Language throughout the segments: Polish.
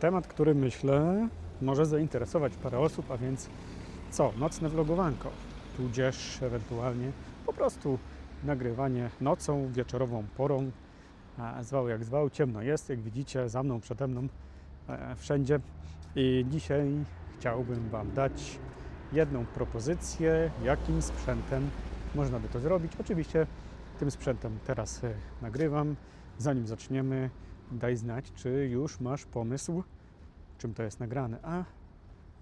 temat, który myślę może zainteresować parę osób, a więc co? Nocne vlogowanko, tudzież ewentualnie po prostu nagrywanie nocą, wieczorową porą. Zwał jak zwał, ciemno jest, jak widzicie, za mną, przede mną, e, wszędzie. I dzisiaj chciałbym Wam dać jedną propozycję, jakim sprzętem można by to zrobić. Oczywiście tym sprzętem teraz e, nagrywam. Zanim zaczniemy, daj znać, czy już masz pomysł, czym to jest nagrane. A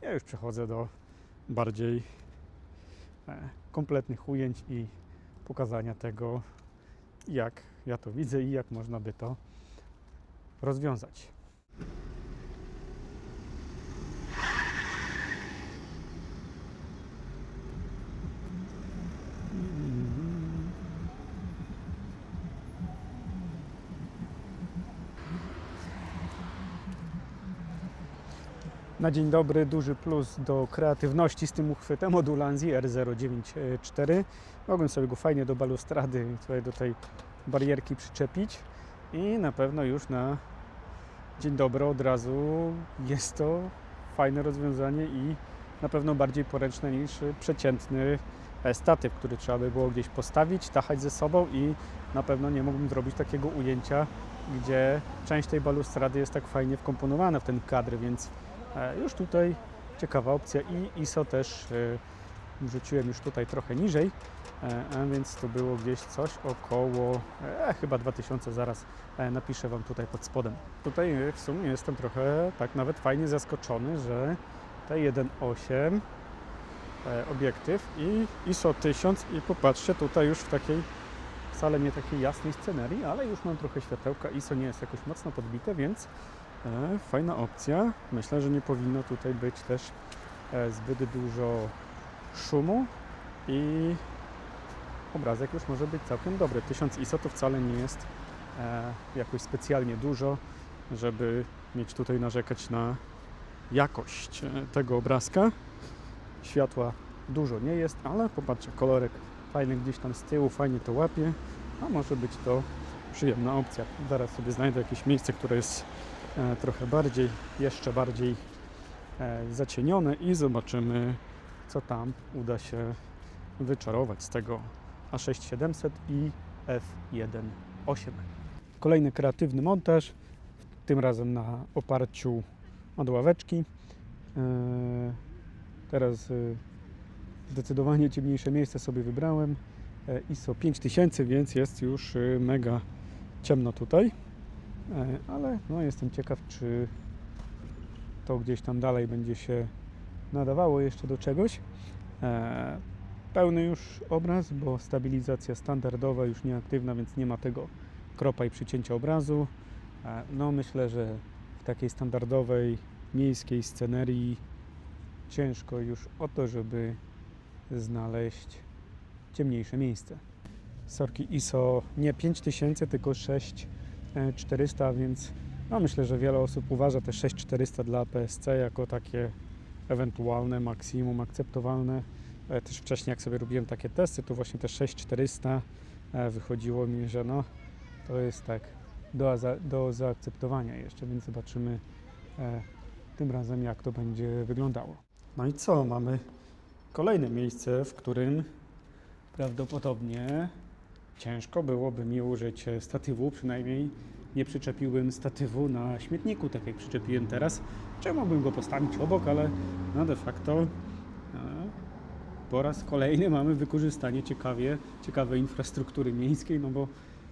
ja już przechodzę do bardziej e, kompletnych ujęć i pokazania tego, jak ja to widzę i jak można by to rozwiązać. Na dzień dobry duży plus do kreatywności z tym uchwytem od Ulanzi R094. Mogłem sobie go fajnie do balustrady, tutaj do tej barierki przyczepić i na pewno już na dzień dobry od razu jest to fajne rozwiązanie i na pewno bardziej poręczne niż przeciętny statyw, który trzeba by było gdzieś postawić, tachać ze sobą i na pewno nie mógłbym zrobić takiego ujęcia, gdzie część tej balustrady jest tak fajnie wkomponowana w ten kadr, więc Już tutaj ciekawa opcja i ISO też e, wrzuciłem już tutaj trochę niżej, e, a więc to było gdzieś coś około e, chyba 2000 zaraz e, napiszę Wam tutaj pod spodem. Tutaj e, w sumie jestem trochę tak nawet fajnie zaskoczony, że te 1.8 e, obiektyw i ISO 1000 i popatrzcie tutaj już w takiej wcale nie takiej jasnej scenerii, ale już mam trochę światełka, ISO nie jest jakoś mocno podbite, więc E, Fajna opcja. Myślę, że nie powinno tutaj być też e, zbyt dużo szumu i obrazek już może być całkiem dobry. 1000 ISO to wcale nie jest e, jakoś specjalnie dużo, żeby mieć tutaj narzekać na jakość e, tego obrazka. Światła dużo nie jest, ale popatrzcie, kolorek fajny gdzieś tam z tyłu, fajnie to łapie, a może być to przyjemna opcja. Zaraz sobie znajdę jakieś miejsce, które jest e, trochę bardziej, jeszcze bardziej e, zacienione i zobaczymy, co tam uda się wyczarować z tego A6700 i F1.8. Kolejny kreatywny montaż, tym razem na oparciu od ławeczki. E, Teraz e, zdecydowanie ciemniejsze miejsce sobie wybrałem. E, ISO 5000, więc jest już e, mega ciemno tutaj. E, ale no, jestem ciekaw, czy to gdzieś tam dalej będzie się nadawało jeszcze do czegoś. E, Pełny już obraz, bo stabilizacja standardowa już nieaktywna, więc nie ma tego kropa i przycięcia obrazu. E, No myślę, że w takiej standardowej miejskiej scenerii ciężko już o to, żeby znaleźć ciemniejsze miejsce. Sorki ISO nie 5000, tylko 6400, więc no myślę, że wiele osób uważa te 6400 dla PSC jako takie ewentualne maksimum akceptowalne. E, Też wcześniej, jak sobie robiłem takie testy, to właśnie te 6400 e, wychodziło mi, że no to jest tak do, do zaakceptowania jeszcze, więc zobaczymy e, tym razem, jak to będzie wyglądało. No i co? Mamy kolejne miejsce, w którym prawdopodobnie ciężko byłoby mi użyć e, statywu, przynajmniej nie przyczepiłbym statywu na śmietniku, tak jak przyczepiłem teraz. Czy mógłbym go postawić obok, ale no de facto e, po raz kolejny mamy wykorzystanie ciekawie, ciekawej infrastruktury miejskiej, no bo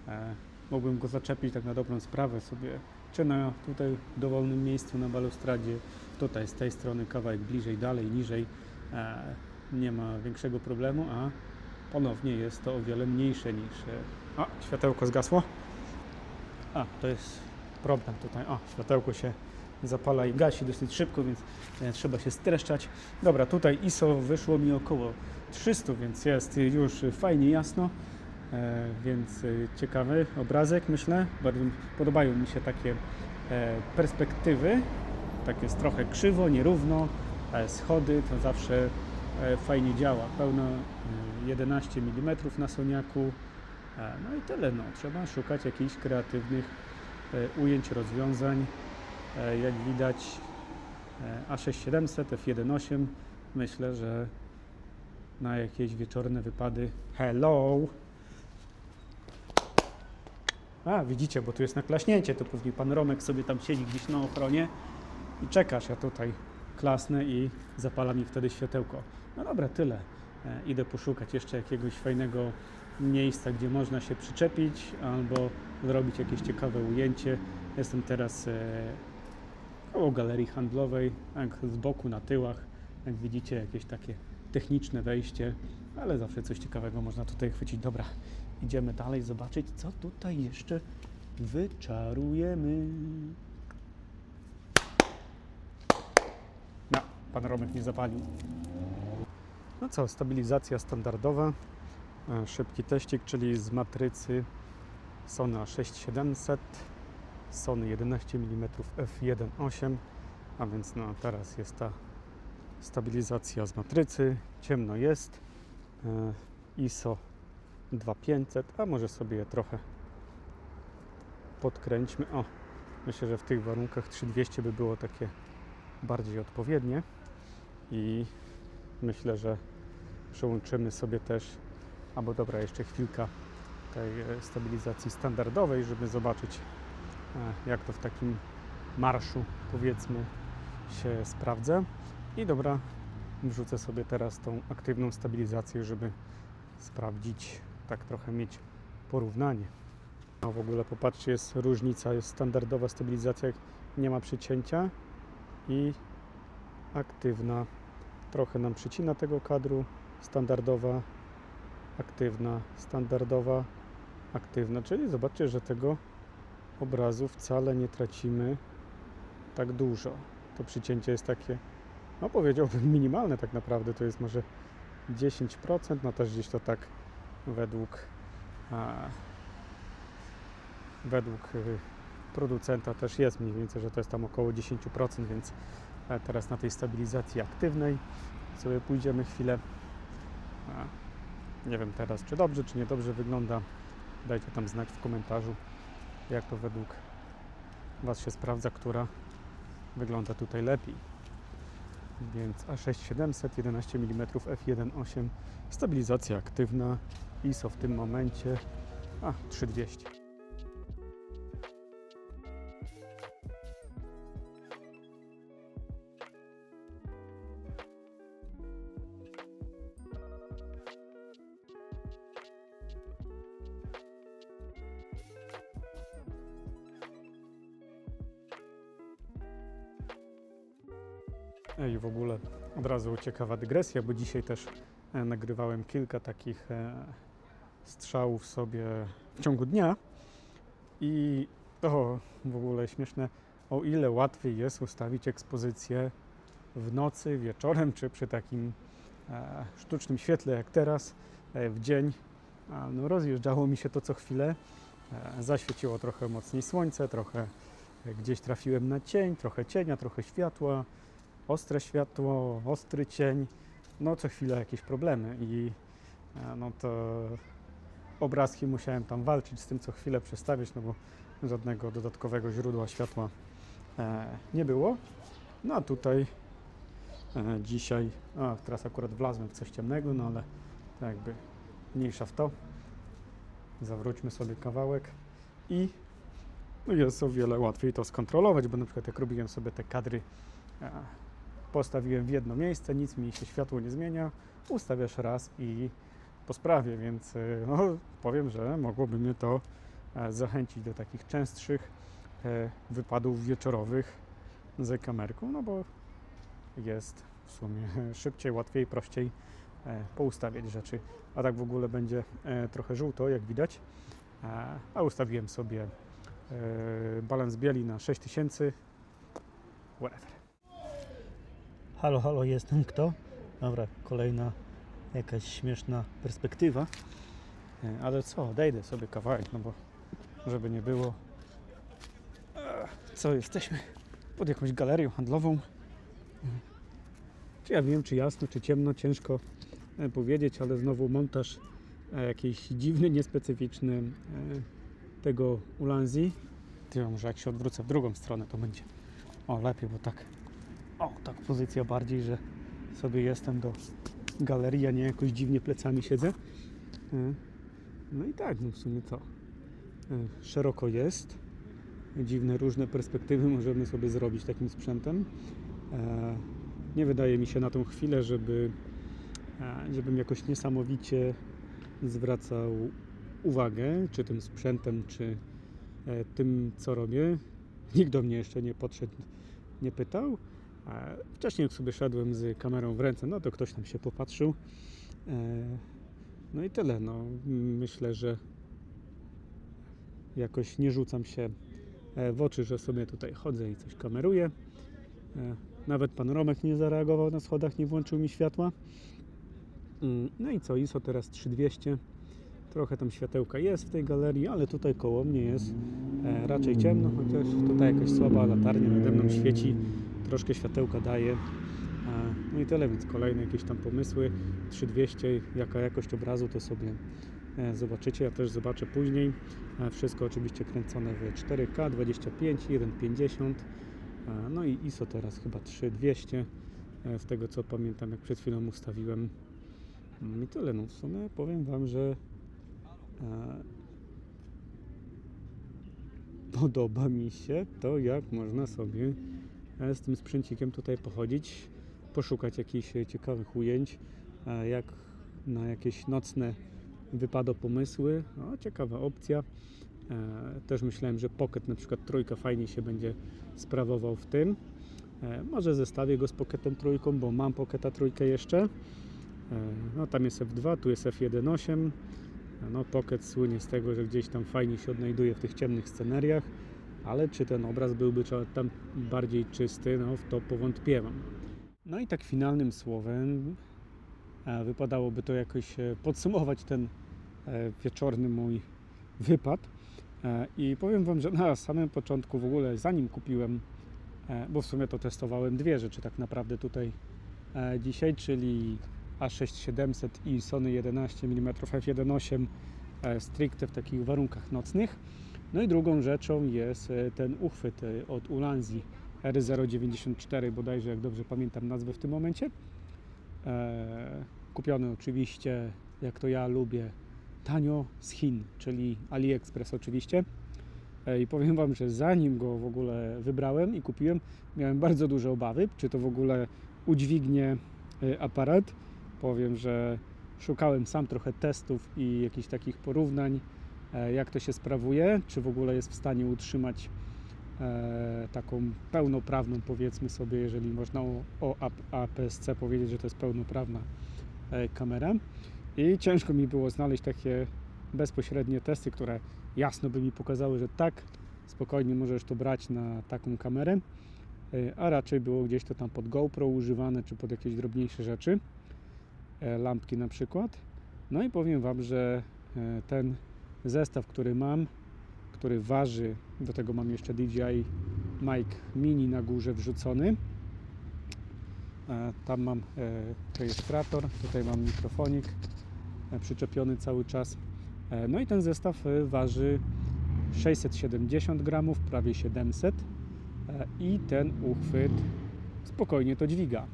e, mógłbym go zaczepić tak na dobrą sprawę sobie, czy na tutaj dowolnym miejscu na balustradzie, tutaj z tej strony kawałek bliżej, dalej, niżej, e, nie ma większego problemu, a ponownie jest to o wiele mniejsze niż... e, A, światełko zgasło. A, to jest problem tutaj. O, światełko się zapala i gasi dosyć szybko, więc e, trzeba się streszczać. Dobra, tutaj ISO wyszło mi około 300, więc jest już fajnie jasno. E, więc ciekawy obrazek, myślę. Bardzo podobają mi się takie perspektywy. Tak jest trochę krzywo, nierówno. Schody to zawsze fajnie działa. Pełno e, 11 mm na Soniaku. E, no i tyle. No. Trzeba szukać jakichś kreatywnych e, ujęć, rozwiązań. E, Jak widać e, A6700, F1.8 myślę, że na jakieś wieczorne wypady hello a, widzicie, bo tu jest naklaśnięcie, to pewnie pan Romek sobie tam siedzi gdzieś na ochronie i czekasz, ja tutaj klasnę i zapala mi wtedy światełko. No dobra, tyle. E, idę poszukać jeszcze jakiegoś fajnego miejsca, gdzie można się przyczepić albo zrobić jakieś ciekawe ujęcie. Jestem teraz e, koło galerii handlowej, jak z boku na tyłach. Jak widzicie, jakieś takie techniczne wejście, ale zawsze coś ciekawego można tutaj chwycić. Dobra, idziemy dalej zobaczyć, co tutaj jeszcze wyczarujemy. No, pan Romek nie zapalił. No co, stabilizacja standardowa. E, Szybki teścik, czyli z matrycy Sony A6700, Sony 11 mm f1.8, a więc no teraz jest ta stabilizacja z matrycy, ciemno jest, e, ISO 2500, a może sobie je trochę podkręćmy. O, myślę, że w tych warunkach 3200 by było takie bardziej odpowiednie. I myślę, że przełączymy sobie też, albo dobra, jeszcze chwilka tej e, stabilizacji standardowej, żeby zobaczyć e, jak to w takim marszu powiedzmy się sprawdza. I dobra, wrzucę sobie teraz tą aktywną stabilizację, żeby sprawdzić, tak trochę mieć porównanie. A w ogóle popatrzcie, jest różnica, jest standardowa stabilizacja, nie ma przycięcia i aktywna. Trochę nam przycina tego kadru, standardowa, aktywna, standardowa, aktywna. Czyli zobaczcie, że tego obrazu wcale nie tracimy tak dużo. To przycięcie jest takie, no powiedziałbym minimalne tak naprawdę, to jest może 10%, no też gdzieś to tak według a, według y, producenta też jest mniej więcej, że to jest tam około 10%, więc teraz na tej stabilizacji aktywnej sobie pójdziemy chwilę. Nie wiem teraz, czy dobrze, czy niedobrze wygląda. Dajcie tam znać w komentarzu, jak to według Was się sprawdza, która wygląda tutaj lepiej. Więc A6700 11 mm f1.8 stabilizacja aktywna ISO w tym momencie a 3200. razu ciekawa dygresja, bo dzisiaj też e, nagrywałem kilka takich e, strzałów sobie w ciągu dnia. I to w ogóle śmieszne, o ile łatwiej jest ustawić ekspozycję w nocy, wieczorem, czy przy takim e, sztucznym świetle jak teraz, w dzień. No, rozjeżdżało mi się to co chwilę, zaświeciło trochę mocniej słońce, trochę gdzieś trafiłem na cień, trochę cienia, trochę światła, ostre światło, ostry cień, no co chwilę jakieś problemy i e, no to obrazki musiałem tam walczyć z tym co chwilę przestawiać, no bo żadnego dodatkowego źródła światła e, nie było. No a tutaj e, dzisiaj, a teraz akurat wlazłem w coś ciemnego, no ale jakby mniejsza w to. Zawróćmy sobie kawałek i jest o wiele łatwiej to skontrolować, bo na przykład jak robiłem sobie te kadry postawiłem w jedno miejsce, nic mi się światło nie zmienia, ustawiasz raz i po sprawie, więc y, no, powiem, że mogłoby mnie to e, zachęcić do takich częstszych e, wypadów wieczorowych z kamerką, no bo jest w sumie szybciej, łatwiej, prościej e, poustawiać rzeczy. A tak w ogóle będzie e, trochę żółto, jak widać. E, A ustawiłem sobie e, balans bieli na 6000. Whatever. Halo, halo, jestem kto? Dobra, kolejna jakaś śmieszna perspektywa. E, Ale co, odejdę sobie kawałek, no bo żeby nie było. E, Co, jesteśmy pod jakąś galerią handlową. E, Czy ja wiem, czy jasno, czy ciemno, ciężko powiedzieć, ale znowu montaż jakiś dziwny, niespecyficzny tego Ulanzi. Ty, może jak się odwrócę w drugą stronę, to będzie O, lepiej, bo tak. O, tak pozycja bardziej, że sobie jestem do galerii, a nie jakoś dziwnie plecami siedzę. Y, No i tak, no w sumie co? Y, Szeroko jest. Dziwne, różne perspektywy możemy sobie zrobić takim sprzętem. E, Nie wydaje mi się na tą chwilę, żeby, e, żebym jakoś niesamowicie zwracał uwagę, czy tym sprzętem, czy e, tym, co robię. Nikt do mnie jeszcze nie podszedł, nie pytał. Wcześniej, jak sobie szedłem z kamerą w ręce, no to ktoś tam się popatrzył. E, No i tyle. No, myślę, że jakoś nie rzucam się e, w oczy, że sobie tutaj chodzę i coś kameruję. E, Nawet pan Romek nie zareagował na schodach, nie włączył mi światła. Mm, No i co, ISO teraz 3200. Trochę tam światełka jest w tej galerii, ale tutaj koło mnie jest raczej ciemno, chociaż tutaj jakaś słaba latarnia nade mną świeci, troszkę światełka daje. No i tyle, więc kolejne jakieś tam pomysły. 3200, jaka jakość obrazu, to sobie e, zobaczycie. Ja też zobaczę później. E, Wszystko oczywiście kręcone w 4K, 25, 1.50. E, No i ISO teraz chyba 3200, e, z tego co pamiętam, jak przed chwilą ustawiłem. Mm, I tyle, no w sumie powiem Wam, że podoba mi się to, jak można sobie z tym sprzęcikiem tutaj pochodzić, poszukać jakichś ciekawych ujęć, jak na jakieś nocne wypado pomysły. Ciekawa opcja. E, Też myślałem, że Pocket na przykład trójka fajnie się będzie sprawował w tym. E, Może zestawię go z Pocketem trójką, bo mam Pocketa trójkę jeszcze. E, No tam jest F2, tu jest F1.8. No Pocket słynie z tego, że gdzieś tam fajnie się odnajduje w tych ciemnych scenariach, ale czy ten obraz byłby tam bardziej czysty, no w to powątpiewam. No i tak finalnym słowem e, wypadałoby to jakoś e, podsumować ten e, wieczorny mój wypad. I powiem Wam, że na samym początku w ogóle, zanim kupiłem, bo w sumie to testowałem dwie rzeczy tak naprawdę tutaj dzisiaj, czyli A6700 i Sony 11 mm f1.8 e, stricte w takich warunkach nocnych. No i drugą rzeczą jest e, ten uchwyt e, od Ulanzi R094 bodajże, jak dobrze pamiętam nazwę w tym momencie. E, Kupiony oczywiście, jak to ja lubię, tanio z Chin, czyli AliExpress oczywiście. I powiem Wam, że zanim go w ogóle wybrałem i kupiłem, miałem bardzo duże obawy, czy to w ogóle udźwignie aparat. Powiem, że szukałem sam trochę testów i jakichś takich porównań, jak to się sprawuje, czy w ogóle jest w stanie utrzymać e, taką pełnoprawną, powiedzmy sobie, jeżeli można o, o AP- APS-C powiedzieć, że to jest pełnoprawna e, kamera. I ciężko mi było znaleźć takie bezpośrednie testy, które jasno by mi pokazały, że tak, spokojnie możesz to brać na taką kamerę, e, a raczej było gdzieś to tam pod GoPro używane, czy pod jakieś drobniejsze rzeczy, e, lampki na przykład. No i powiem Wam, że e, ten zestaw, który mam, który waży, do tego mam jeszcze DJI Mic Mini na górze wrzucony. E, Tam mam e, rejestrator, tutaj mam mikrofonik e, przyczepiony cały czas. No i ten zestaw waży 670 gramów, prawie 700 e, i ten uchwyt spokojnie to dźwiga.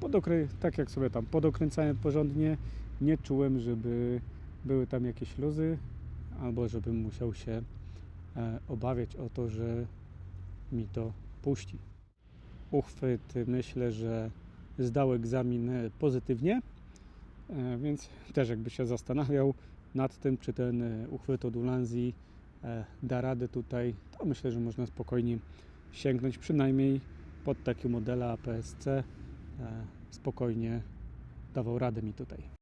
Podokrę- tak jak sobie tam podokręcałem porządnie, nie czułem, żeby były tam jakieś luzy albo żebym musiał się e, obawiać o to, że mi to puści. Uchwyt myślę, że zdał egzamin e, pozytywnie, e, więc też jakby się zastanawiał nad tym, czy ten uchwyt od Ulanzi da radę tutaj, to myślę, że można spokojnie sięgnąć przynajmniej pod takie modele APS-C. Spokojnie dawał radę mi tutaj.